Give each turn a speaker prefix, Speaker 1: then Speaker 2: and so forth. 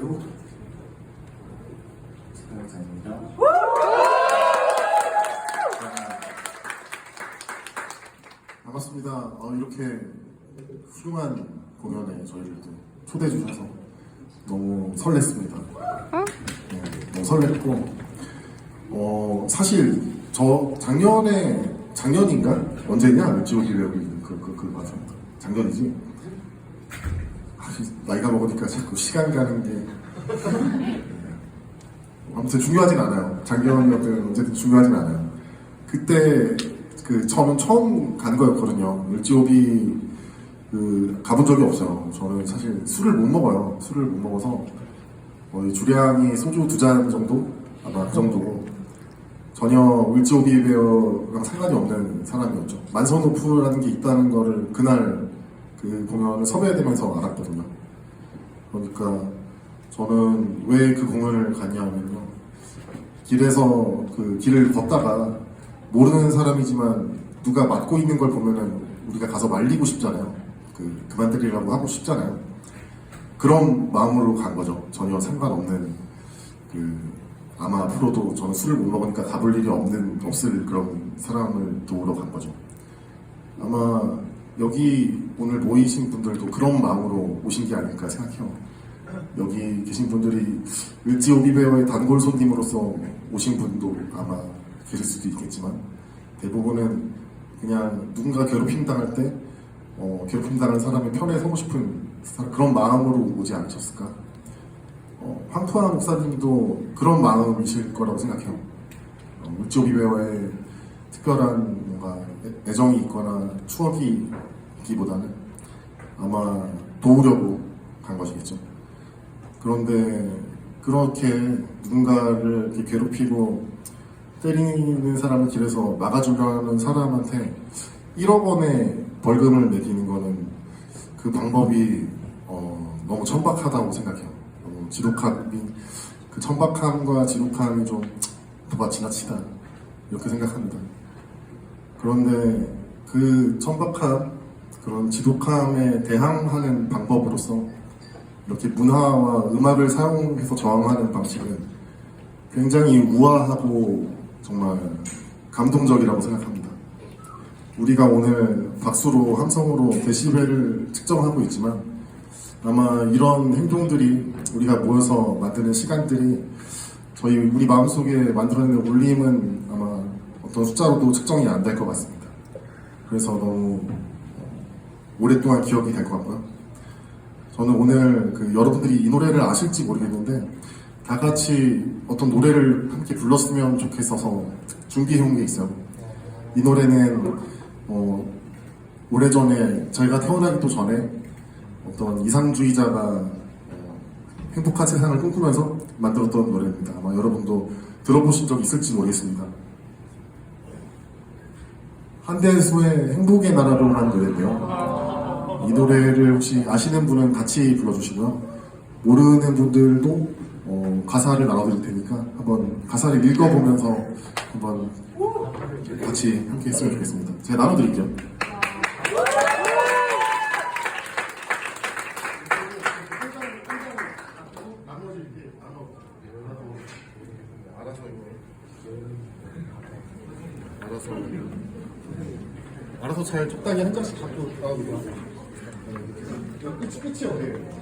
Speaker 1: 배우 스카이장입니다.
Speaker 2: 반갑습니다. 어, 이렇게 훌륭한 공연에 저희를 또 초대해 주셔서 너무 설렜습니다. 네, 너무 설렜고 어, 사실 저 작년에 작년인가 언제냐 지오기 배우 그그 그 맞아 작년이지. 아, 나이가 먹으니까 자꾸 시간 가는 게 아무튼 중요하진 않아요. 작년이었든 언제든 중요하진 않아요. 그때 그 저는 처음 간 거였거든요. 을지오비 그 가본 적이 없어요. 저는 사실 술을 못 먹어요. 술을 못 먹어서 거의 주량이 소주 두 잔 정도 아마 그 정도고 전혀 을지오비 베어랑 상관이 없는 사람이었죠. 만선오프라는 게 있다는 거를 그날 그 공연을 섭외되면서 알았거든요. 그러니까 저는 왜 그 공연을 갔냐면요. 길에서 그 길을 걷다가 모르는 사람이지만 누가 맞고 있는 걸 보면은 우리가 가서 말리고 싶잖아요. 그 그만들이라고 하고 싶잖아요. 그런 마음으로 간 거죠. 전혀 상관없는 그 아마 앞으로도 저는 술을 못 먹으니까 가볼 일이 없는 없을 그런 사람을 도우러 간 거죠. 아마 여기 오늘 모이신 분들도 그런 마음으로 오신 게 아닐까 생각해요. 여기 계신 분들이 을지 오비베어의 단골 손님으로서 오신 분도 아마 계실 수도 있겠지만 대부분은 그냥 누군가 괴롭힘 당할 때 어, 괴롭힘 당한 사람의 편에 서고 싶은 사- 그런 마음으로 오지 않으셨을까? 어, 황토하 목사님도 그런 마음이실 거라고 생각해요. 어, 을지 오비베어의 특별한 뭔가 애- 애정이 있거나 추억이 있기보다는 아마 도우려고 간 것이겠죠. 그런데 그렇게 누군가를 이렇게 괴롭히고 때리는 사람을 길에서 막아주려는 사람한테 1억 원의 벌금을 매기는 거는 그 방법이 어, 너무 천박하다고 생각해요. 너무 지독함이 그 천박함과 지독함이 좀 도가 지나치다 이렇게 생각합니다. 그런데 그 천박함 그런 지독함에 대항하는 방법으로서 이렇게 문화와 음악을 사용해서 저항하는 방식은 굉장히 우아하고 정말 감동적이라고 생각합니다. 우리가 오늘 박수로 함성으로 데시벨을 측정하고 있지만 아마 이런 행동들이 우리가 모여서 만드는 시간들이 저희 우리 마음속에 만들어내는 울림은 아마 어떤 숫자로도 측정이 안 될 것 같습니다. 그래서 너무 오랫동안 기억이 될 것 같고요. 저는 오늘 그 여러분들이 이 노래를 아실지 모르겠는데 다 같이 어떤 노래를 함께 불렀으면 좋겠어서 준비해온 게 있어요. 이 노래는 어, 오래전에 저희가 태어나기도 전에 어떤 이상주의자가 어, 행복한 세상을 꿈꾸면서 만들었던 노래입니다. 아마 여러분도 들어보신 적 있을지 모르겠습니다. 한대수의 행복의 나라로 한 노래인데요. 이 노래를 혹시 아시는 분은 같이 불러주시고요. 모르는 분들도 어, 가사를 나눠드릴 테니까 한번 가사를 읽어보면서 한번 같이 함께 했으면 좋겠습니다. 제가 나눠드릴게요. 알아서 알아서 잘 적당히 한 잔씩 갖고 나와도 돼요. 끝이 끝이 어디예요?